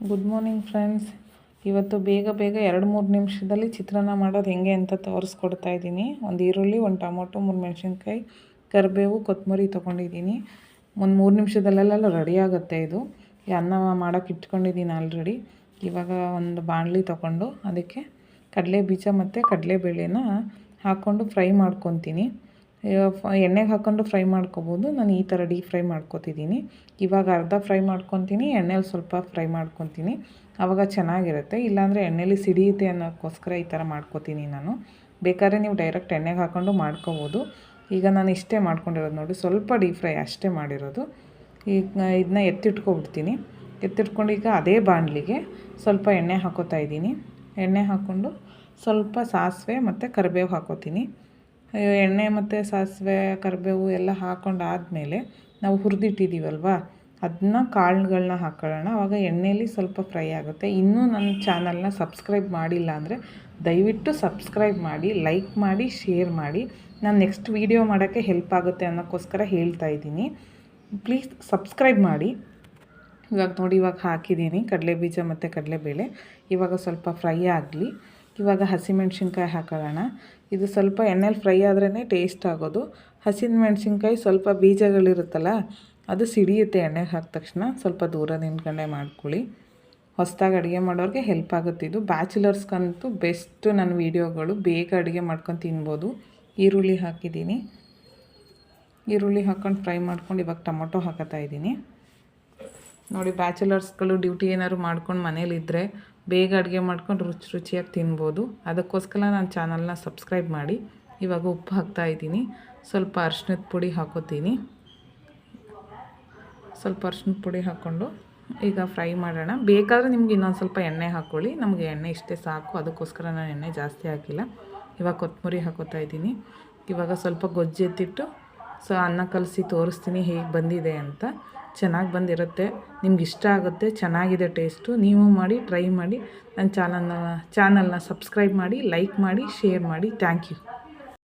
Good morning friends ಇವತ್ತು ಬೇಗ ಬೇಗ ಎರಡು ಮೂರು ನಿಮಿಷದಲ್ಲಿ ಚಿತ್ರಾನ್ನ ಮಾಡೋದು ಹೆಂಗೆ ಅಂತ ತೋರಿಸ್ಕೊಡ್ತಾ ಇದ್ದೀನಿ. ಒಂದು ಈರುಳ್ಳಿ, ಒಂದು ಟೊಮೊಟೊ, ಮೂರು ಮೆಣಸಿನ್ಕಾಯಿ, ಕರಿಬೇವು, ಕೊತ್ತಂಬರಿ ತೊಗೊಂಡಿದ್ದೀನಿ. ಒಂದು ಮೂರು ನಿಮಿಷದಲ್ಲೆಲ್ಲ ರೆಡಿ ಆಗುತ್ತೆ ಇದು. ಅನ್ನ ಮಾಡೋಕೆ ಇಟ್ಕೊಂಡಿದ್ದೀನಿ ಆಲ್ರೆಡಿ ಇವಾಗ ಒಂದು ಬಾಣಲಿ ತೊಗೊಂಡು ಅದಕ್ಕೆ ಕಡಲೆ ಬೀಜ ಮತ್ತು ಕಡಲೆಬೇಳೆನ ಹಾಕ್ಕೊಂಡು ಫ್ರೈ ಮಾಡ್ಕೊತೀನಿ. ಎಣ್ಣೆಗೆ ಹಾಕ್ಕೊಂಡು ಫ್ರೈ ಮಾಡ್ಕೊಬೋದು. ನಾನು ಈ ಥರ ಡೀಪ್ ಫ್ರೈ ಮಾಡ್ಕೊತಿದ್ದೀನಿ. ಇವಾಗ ಅರ್ಧ ಫ್ರೈ ಮಾಡ್ಕೊತೀನಿ, ಎಣ್ಣೆಲಿ ಸ್ವಲ್ಪ ಫ್ರೈ ಮಾಡ್ಕೊತೀನಿ. ಆವಾಗ ಚೆನ್ನಾಗಿರುತ್ತೆ. ಇಲ್ಲಾಂದರೆ ಎಣ್ಣೆಲಿ ಸಿಡಿಯುತ್ತೆ ಅನ್ನೋಕ್ಕೋಸ್ಕರ ಈ ಥರ ಮಾಡ್ಕೊತೀನಿ ನಾನು. ಬೇಕಾದ್ರೆ ನೀವು ಡೈರೆಕ್ಟ್ ಎಣ್ಣೆಗೆ ಹಾಕ್ಕೊಂಡು ಮಾಡ್ಕೊಬೋದು. ಈಗ ನಾನು ಇಷ್ಟೇ ಮಾಡ್ಕೊಂಡಿರೋದು ನೋಡಿ, ಸ್ವಲ್ಪ ಡೀಪ್ ಫ್ರೈ ಅಷ್ಟೇ ಮಾಡಿರೋದು. ಈಗ ಇದನ್ನ ಎತ್ತಿಟ್ಕೊಬಿಡ್ತೀನಿ. ಎತ್ತಿಟ್ಕೊಂಡು ಈಗ ಅದೇ ಬಾಣಲಿಗೆ ಸ್ವಲ್ಪ ಎಣ್ಣೆ ಹಾಕೋತಾ ಇದ್ದೀನಿ. ಎಣ್ಣೆ ಹಾಕ್ಕೊಂಡು ಸ್ವಲ್ಪ ಸಾಸಿವೆ ಮತ್ತು ಕರಿಬೇವು ಹಾಕೋತೀನಿ. ಎಣ್ಣೆ ಮತ್ತು ಸಾಸಿವೆ, ಕರಿಬೇವು ಎಲ್ಲ ಹಾಕ್ಕೊಂಡಾದಮೇಲೆ ನಾವು ಹುರಿದಿಟ್ಟಿದ್ದೀವಲ್ವ ಅದನ್ನ ಕಾಳುಗಳನ್ನ ಹಾಕ್ಕೊಳ್ಳೋಣ ಆವಾಗ ಎಣ್ಣೆಯಲ್ಲಿ ಸ್ವಲ್ಪ ಫ್ರೈ ಆಗುತ್ತೆ. ಇನ್ನೂ ನನ್ನ ಚಾನಲ್ನ ಸಬ್ಸ್ಕ್ರೈಬ್ ಮಾಡಿಲ್ಲ ಅಂದರೆ ದಯವಿಟ್ಟು ಸಬ್ಸ್ಕ್ರೈಬ್ ಮಾಡಿ, ಲೈಕ್ ಮಾಡಿ, ಶೇರ್ ಮಾಡಿ. ನಾನು ನೆಕ್ಸ್ಟ್ ವೀಡಿಯೋ ಮಾಡೋಕ್ಕೆ ಹೆಲ್ಪ್ ಆಗುತ್ತೆ ಅನ್ನೋಕ್ಕೋಸ್ಕರ ಹೇಳ್ತಾ ಇದ್ದೀನಿ. ಪ್ಲೀಸ್ ಸಬ್ಸ್ಕ್ರೈಬ್ ಮಾಡಿ. ಇವಾಗ ನೋಡಿ, ಇವಾಗ ಹಾಕಿದ್ದೀನಿ. ಕಡಲೆ ಬೀಜ ಮತ್ತು ಕಡಲೆಬೇಳೆ. ಇವಾಗ ಸ್ವಲ್ಪ ಫ್ರೈ ಆಗಲಿ. ಇವಾಗ ಹಸಿಮೆಣ್ಸಿನ್ಕಾಯಿ ಹಾಕೊಳ್ಳೋಣ. ಇದು ಸ್ವಲ್ಪ ಎಣ್ಣೆಲಿ ಫ್ರೈ ಆದ್ರೇ ಟೇಸ್ಟ್ ಆಗೋದು. ಹಸಿಮೆಣ್ಸಿನ್ಕಾಯಿ ಸ್ವಲ್ಪ ಬೀಜಗಳಿರುತ್ತಲ್ಲ, ಅದು ಸಿಡಿಯುತ್ತೆ ಎಣ್ಣೆಗೆ ಹಾಕಿದ ತಕ್ಷಣ. ಸ್ವಲ್ಪ ದೂರ ನಿಂತ್ಕೊಂಡೆ ಮಾಡ್ಕೊಳ್ಳಿ. ಹೊಸ್ದಾಗಿ ಅಡುಗೆ ಮಾಡೋರಿಗೆ ಹೆಲ್ಪ್ ಆಗುತ್ತೆ. ಇದು ಬ್ಯಾಚುಲರ್ಸ್ಗಂತೂ ಬೆಸ್ಟು ನನ್ನ ವೀಡಿಯೋಗಳು. ಬೇಗ ಅಡುಗೆ ಮಾಡ್ಕೊಂಡು ತಿನ್ಬೋದು. ಈರುಳ್ಳಿ ಹಾಕಿದ್ದೀನಿ. ಈರುಳ್ಳಿ ಹಾಕ್ಕೊಂಡು ಫ್ರೈ ಮಾಡ್ಕೊಂಡು ಇವಾಗ ಟೊಮೊಟೊ ಹಾಕತ್ತಾ ಇದ್ದೀನಿ. ನೋಡಿ, ಬ್ಯಾಚುಲರ್ಸ್ಗಳು ಡ್ಯೂಟಿ ಏನಾದ್ರು ಮಾಡ್ಕೊಂಡು ಮನೇಲಿದ್ದರೆ ಬೇಗ ಅಡುಗೆ ಮಾಡ್ಕೊಂಡು ರುಚಿ ರುಚಿಯಾಗಿ ತಿನ್ಬೋದು. ಅದಕ್ಕೋಸ್ಕರ ನಾನು ಚಾನಲ್ನ ಸಬ್ಸ್ಕ್ರೈಬ್ ಮಾಡಿ. ಇವಾಗ ಉಪ್ಪು ಹಾಕ್ತಾ ಇದ್ದೀನಿ. ಸ್ವಲ್ಪ ಅರ್ಶಿನದ ಪುಡಿ ಹಾಕೋತೀನಿ. ಸ್ವಲ್ಪ ಅರ್ಶಿನದ ಪುಡಿ ಹಾಕ್ಕೊಂಡು ಈಗ ಫ್ರೈ ಮಾಡೋಣ. ಬೇಕಾದರೆ ನಿಮ್ಗೆ ಇನ್ನೊಂದು ಸ್ವಲ್ಪ ಎಣ್ಣೆ ಹಾಕ್ಕೊಳ್ಳಿ ನಮಗೆ ಎಣ್ಣೆ ಇಷ್ಟೇ ಸಾಕು. ಅದಕ್ಕೋಸ್ಕರ ನಾನು ಎಣ್ಣೆ ಜಾಸ್ತಿ ಹಾಕಿಲ್ಲ. ಇವಾಗ ಕೊತ್ತಂಬರಿ ಹಾಕೋತಾ ಇದ್ದೀನಿ. ಇವಾಗ ಸ್ವಲ್ಪ ಗೊಜ್ಜು ಎತ್ತಿಟ್ಟು ಸೊ ಅನ್ನ ಕಲಸಿ ತೋರಿಸ್ತೀನಿ ಹೇಗೆ ಬಂದಿದೆ ಅಂತ. ಚೆನ್ನಾಗಿ ಬಂದಿರುತ್ತೆ. ನಿಮ್ಗೆ ಇಷ್ಟ ಆಗುತ್ತೆ, ಚೆನ್ನಾಗಿದೆ ಟೇಸ್ಟು, ನೀವು ಮಾಡಿ, ಟ್ರೈ ಮಾಡಿ. ನನ್ನ ಚಾನಲ್ನ ಚಾನಲ್ನ ಸಬ್ಸ್ಕ್ರೈಬ್ ಮಾಡಿ, ಲೈಕ್ ಮಾಡಿ, ಶೇರ್ ಮಾಡಿ. Thank you.